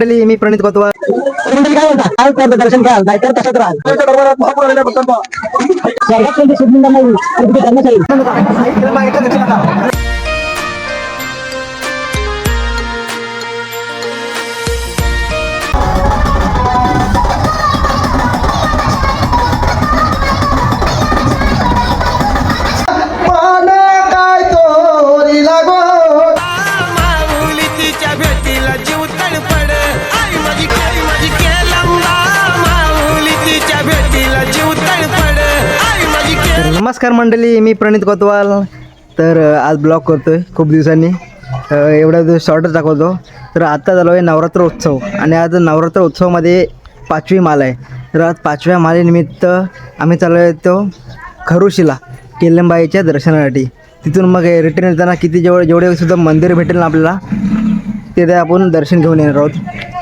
मी प्रणित कोतवाल काय काय करता दर्शन घ्याल नाहीतर तसंच राहाल. नमस्कार मंडळी मी प्रणित कोतवाल. तर आज ब्लॉग आहे खूप दिवसांनी. एवढा एवढ्या दिवस शॉर्टच दाखवतो. तर आत्ता झालो आहे नवरात्र उत्सव आणि आज नवरात्र उत्सवामध्ये पाचवी माल आहे. तर आज पाचव्या मालेनिमित्त आम्ही चाललो आहे तो खरुशीला केलंबाईच्या दर्शनासाठी. तिथून मग रिटर्न येताना किती जेवढे जेवढे सुद्धा मंदिर भेटेल ना आपल्याला तिथे आपण दर्शन घेऊन येणार आहोत.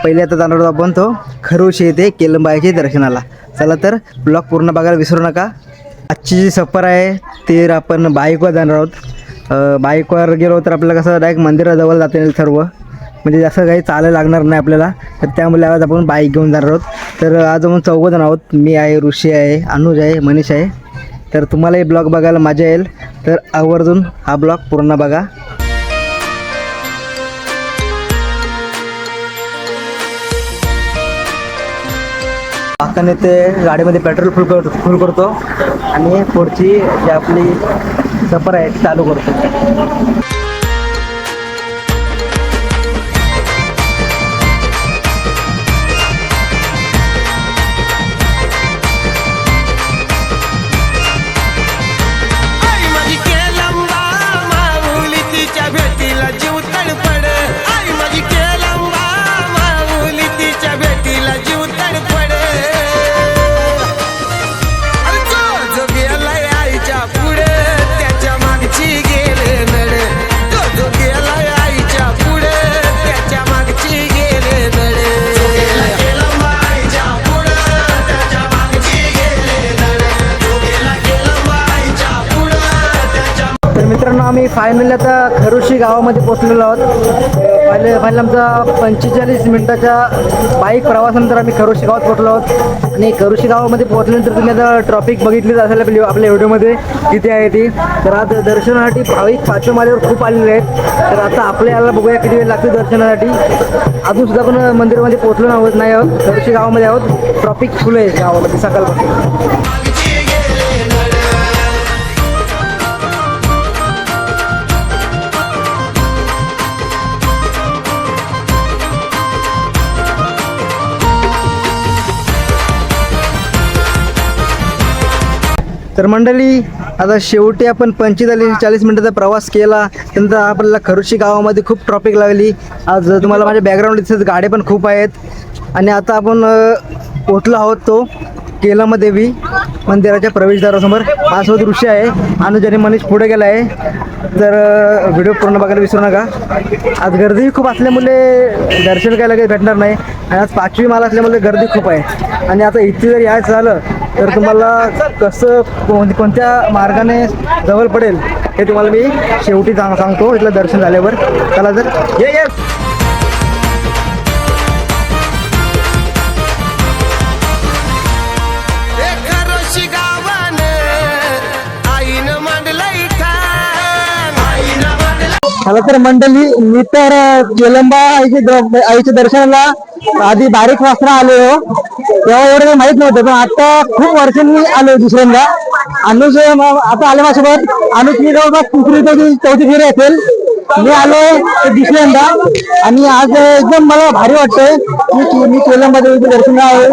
पहिले आता जाणार आहोत आपण तो खरुशी येथे केलंबाईच्या दर्शनाला. चला तर ब्लॉग पूर्ण बघायला विसरू नका. आजची जी सफर आहे ते आपण बाईकवर जाणार आहोत. बाईकवर गेलो तर आपल्याला कसं डायरेक्ट मंदिराजवळ जाता येईल सर्व. म्हणजे जास्त काही चालायला लागणार नाही आपल्याला. तर त्यामुळे आज आपण बाईक घेऊन जाणार आहोत. तर आज आपण चौघं जण आहोत. मी आहे ऋषी आहे अनुज आहे मनीष आहे. तर तुम्हालाही ब्लॉग बघायला मजा येईल. तर आवर्जून हा ब्लॉग पूर्ण बघा. आपण ते गाडीमध्ये पेट्रोल फुल कर फुल करतो आणि पुढची जी आपली सफर आहे ती चालू करतो. मित्रांनो आम्ही फायनली आता खरुशी गावामध्ये पोचलेलो आहोत. पहिले फायनल आमचा पंचेचाळीस मिनिटाच्या बाईक प्रवासानंतर आम्ही खरुशी गावात पोचलो आहोत. आणि खरुशी गावामध्ये पोहोचल्यानंतर तुम्ही आता ट्रॉफिक बघितलीच असेल आपल्या आपल्या व्हिडिओमध्ये किती आहे ती. तर आज दर्शनासाठी भाविक पाचव्या मालेवर खूप आलेले आहेत. तर आता आपल्या याला बघूया किती वेळ लागतो दर्शनासाठी. अजून सुद्धा मंदिरामध्ये पोचलो आहोत नाही आहोत. खरुशी गावामध्ये आहोत. ट्रॉफिक फुलं आहे गावामध्ये सकाळपासून. तर मंडळी आता शेवटी आपण पंचेचाळीस चाळीस मिनिटाचा प्रवास केला. त्यानंतर आपल्याला खरुशी गावामध्ये खूप ट्रॉफिक लागली. आज तुम्हाला माझ्या बॅकग्राऊंड दिसत गाड्या पण खूप आहेत. आणि आता आपण अ, पोहोचलो आहोत तो केलामध्ये देवी मंदिराच्या प्रवेशद्वारासमोर. माझ्यासोबत दृश्य आहे. आणि मनीष पुढे गेला आहे तर व्हिडिओ पूर्ण बघायला विसरू नका. आज गर्दी खूप असल्यामुळे दर्शन काय लगेच भेटणार नाही. आणि आज पाचवी माल असल्यामुळे गर्दी खूप आहे. आणि आता इथे जर यायचं झालं तर तुम्हाला कसं कोण कोणत्या मार्गाने जवळ पडेल हे तुम्हाला मी शेवटी सांग सांगतो. इथलं दर्शन झाल्यावर. चला जर ये! खरं मला तर मंडळी मी तर केलंबा आईचे आईच्या दर्शनाला आधी बारीक वाजता आलो तेव्हा एवढं माहीत नव्हतं पण आता खूप वर्षांनी आलो दुसऱ्यांदा. अनुज आता आले माझ्यासोबत. अनुज मी जवळपास तिसरी चौथी चौथी फेरी असेल. मी आलोय ते दुसऱ्यांदा. आणि आज एकदम मला भारी वाटतंय. की मी केलंबा दर्शन आहे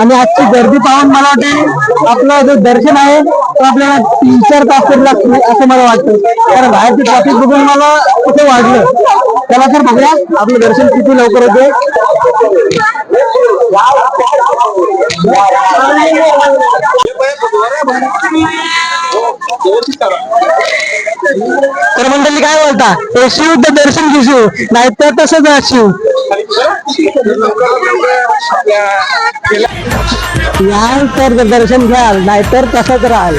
आणि आजची गर्दी पाहून मला वाटते आपलं जे दर्शन आहे तो आपल्याला तीन चार तास तरी लागतील असं मला वाटतं कारण बाहेरची ट्रॅफिक बघून मला कुठे वाढलं? त्याला तर बघूया. आपलं दर्शन किती लवकर होते मंडळी काय बोलता? हे शिव तर दर्शन घेऊ नाहीतर तसंच आहे शिव याल तर दर्शन घ्याल नाहीतर तसंच राहाल.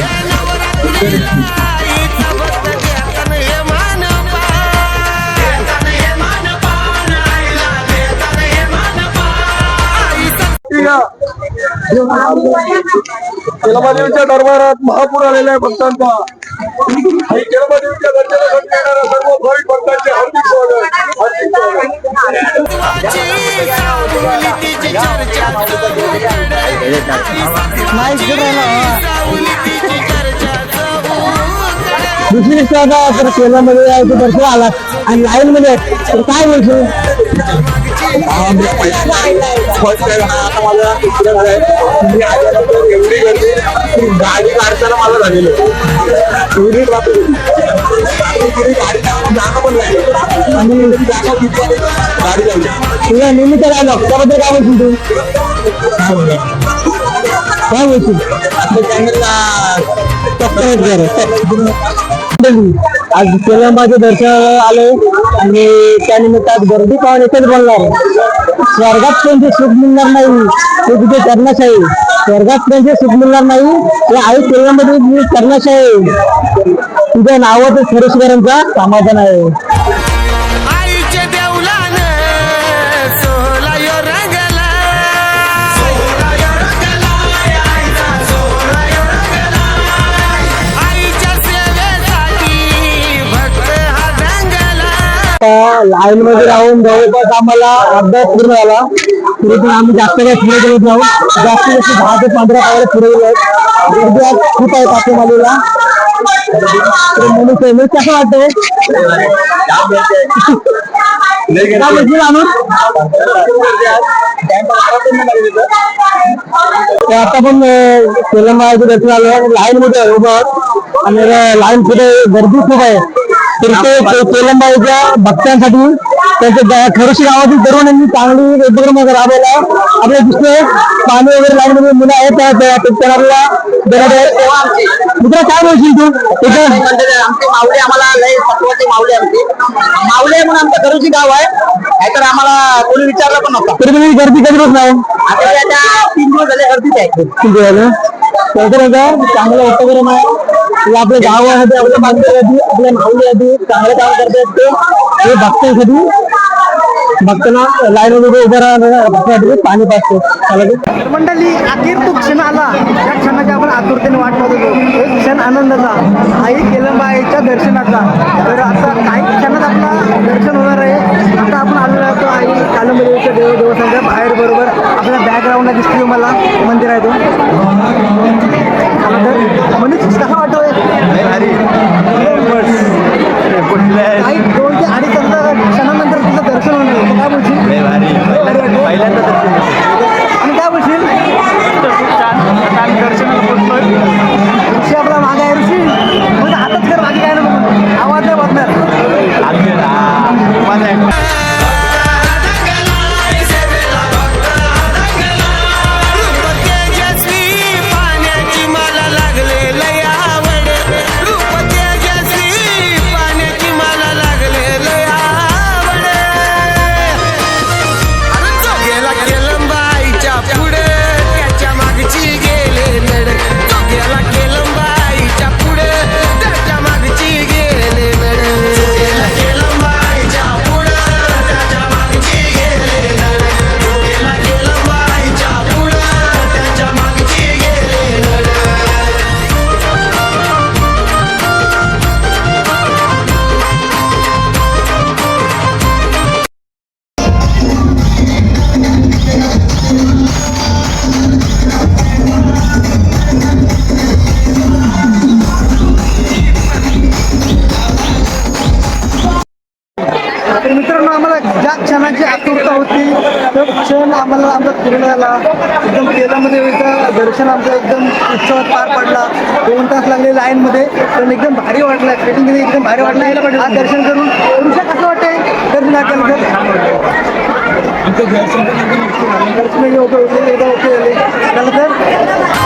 दरबारात महापूर आलेला आहे भक्तांचा. आणि दर्शनासाठी येणाऱ्या सर्व भाविक भक्तांचे हार्दिक स्वागत हार्दिक स्वागत दुसरी आता तर केल्यामध्ये दर्शन आला. आणि लाईन मध्ये तर काय बोलशील? एवढी गर्दी गाडी काढताना मला झालेली एवढी ट्रॅफिक होती. गाडी जागा पण नाही आणि जागा तिथे गाडी लावली तुझ्या निमित्त राहिलं त्याबद्दल काय बोलशील तू काय बोलशील आज केलंबाचे दर्शन आले आणि त्यानिमित्त आज गर्दी पाहून एकच बोलणार. स्वर्गात त्यांचे सुख मिळणार नाही ते तिथे कर्णशाही स्वर्गात त्यांचे सुख मिळणार नाही ते आई केलंमध्ये मी आहे तुझ्या नावातच सुरेशकरांचा समाधान आहे. रंगला लाईन मध्ये राहून जवळपास आम्हाला अभ्यास पूर्ण झाला. तरी पण आम्ही जास्त पुढे गेलो जाऊ जास्त दहा ते पंधरा पावले पुढे गेलो. गर्दी आज खूप कसं? आता पण आणि लाईन गर्दी खूप आहे. तर ते तेलंगणाच्या भक्तांसाठी त्यांच्या खरोशी गावातील तरुणांनी चांगली उपक्रम राबवला. आपल्या दिसतोय पाणी वगैरे मध्ये मुलं आहेत आहे. मित्र काय बोलशील तू? आमचे माऊली आम्हाला लय तत्वाचे माऊली आमची. माऊली म्हणून आमचं घरोची गाव आहे. नाहीतर आम्हाला कोणी विचारलं पण नव्हतं. तरी पण ही गर्दी कधी नाही आता त्याच्या तीन दिवस झाले गर्दीच आहे. ठीक आहे ना त्याचं कसं चांगलं उपक्रम आहे. आपल्या गावासाठी आपल्या माणसासाठी आपल्या माऊलीसाठी चांगलं काम करत असते हे भक्तांसाठी भक्तांना लाईन मध्ये उभं राहणार पाणी पाचतो मंडळी अखेर तो क्षण आला. त्या क्षणाची आपण आतुरतेने वाट पाहत होतो. एक क्षण आनंदाचा आई केलंबाईच्या दर्शनाचा. तर आता काही क्षणात आपला दर्शन होणार आहे. आता आपण आलेलो आहोत आई कालंबाईच्या देव देवस्थानच्या बाहेर बरोबर. आपल्या बॅकग्राऊंडला दिसतोय मला. मंदिर आहे तो चला तर मनीष कसा वाटतोय काही दोन ते अडीच तास क्षणानंतर तुझं दर्शन होणार आहे. काय बोलशील पहिल्यांदा दर्शन घेतो. आणि काय बोलशील? ऋषी आपला मागे आहे ऋषी. म्हणजे हातच कर बाकी काय नको आवाज नाही बदणार रूप तर मित्रांनो आम्हाला ज्या क्षणाची आतुरता होती तो क्षण आम्हाला आमचा पूर्ण झाला एकदम तेलामध्ये दर्शन आमचं एकदम उत्सवात पार पडला. दोन तास लागले लाईनमध्ये. पण एकदम भारी वाटलं. सेटिंग एकदम भारी वाटलं. आज दर्शन करून तुमचं कसं वाटतंय? दर्शन केलं तर दर्शन ओके होते एकदम ओके झाले झालं तर.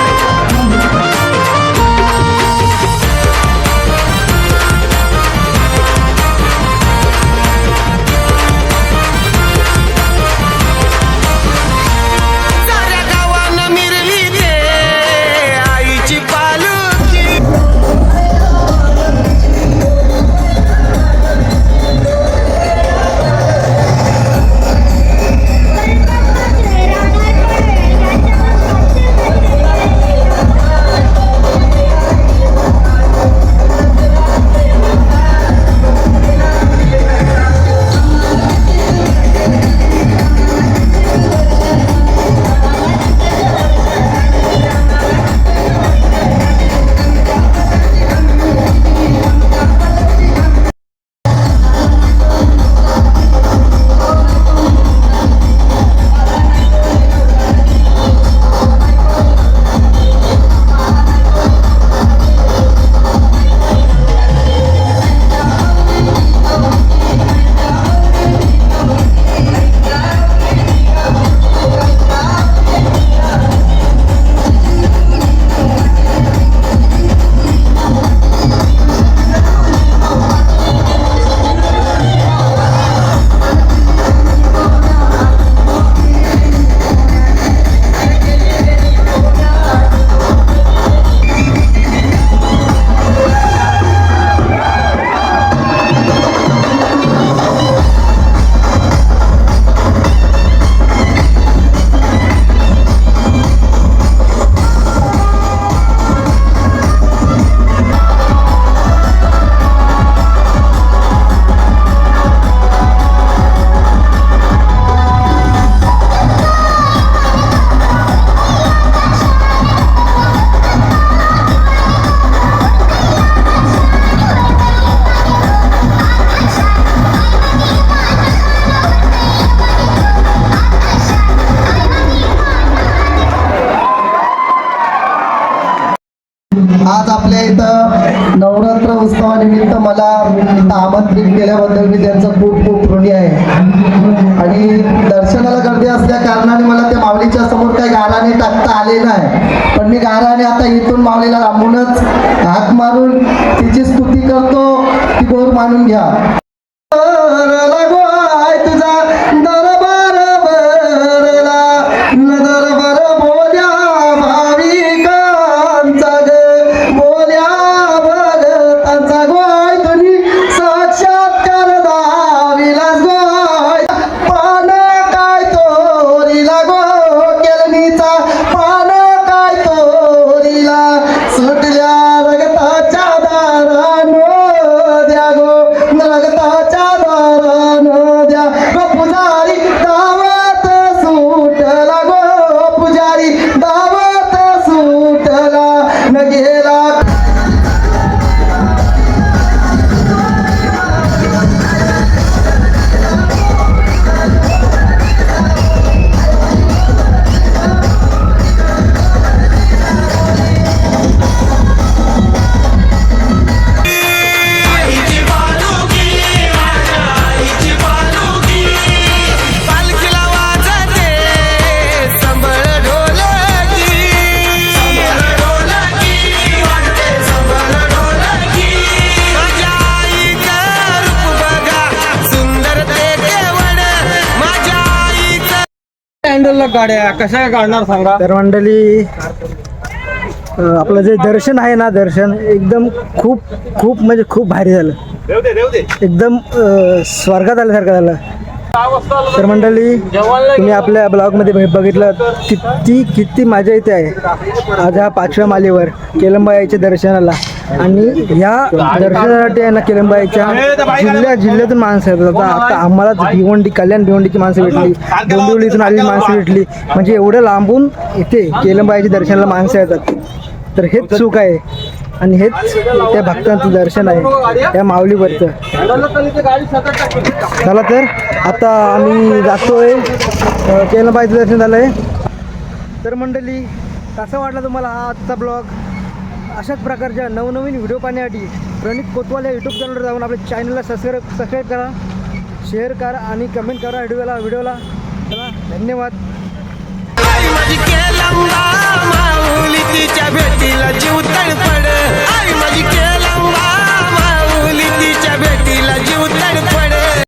इथं आमंत्रित केल्याबद्दल मी त्यांचं खूप खूप ऋणी आहे. आणि दर्शनाला गर्दी असल्या कारणाने मला त्या माऊलीच्या समोर काही गाराने टाकता आले नाही. पण मी गाराने आता इथून माऊलीला लांबूनच हाक मारून तिची स्तुती करतो ती गोर मानून घ्या. तुझा हँडलला गाड्या? कशा काढणार सांगा? तर मंडळी आपलं जे दर्शन आहे ना दर्शन एकदम खूप खूप म्हणजे खूप भारी झालं. एकदम अ, स्वर्गात आल्यासारखं झालं. तर मंडळी तुम्ही आपल्या ब्लॉगमध्ये बघितलं किती किती मजा येते आहे. आज ह्या पाचव्या मालेवर केलंबाईच्या दर्शनाला. आणि ह्या दर्शनासाठी आहे ना केलंबाईच्या जिल्ह्या जिल्ह्यातून माणसं येतात. आता आता आम्हाला भिवंडी कल्याण भिवंडीची माणसं भेटली. डोंबिवलीतून आलेली माणसं भेटली. म्हणजे एवढं लांबून इथे केलंबाईच्या दर्शनाला माणसं येतात. तर हेच सुख आहे. आणि हेच त्या भक्तांचं दर्शन आहे त्या माऊलीवरचं. चला तर आता आम्ही जातोय. केलंबाईचं दर्शन झालं आहे तर मंडळी कसं वाटलं तुम्हाला हा आजचा ब्लॉग? अशाच प्रकारच्या नवनवीन व्हिडिओ पाहण्यासाठी प्रणित कोतवाल या युट्यूब चॅनलवर जाऊन आपल्या चॅनलला सबस्क्राईब सबस्क्राईब करा शेअर करा आणि कमेंट करा व्हिडिओला व्हिडिओला. चला धन्यवाद. माझी उतळ पड. आई माझी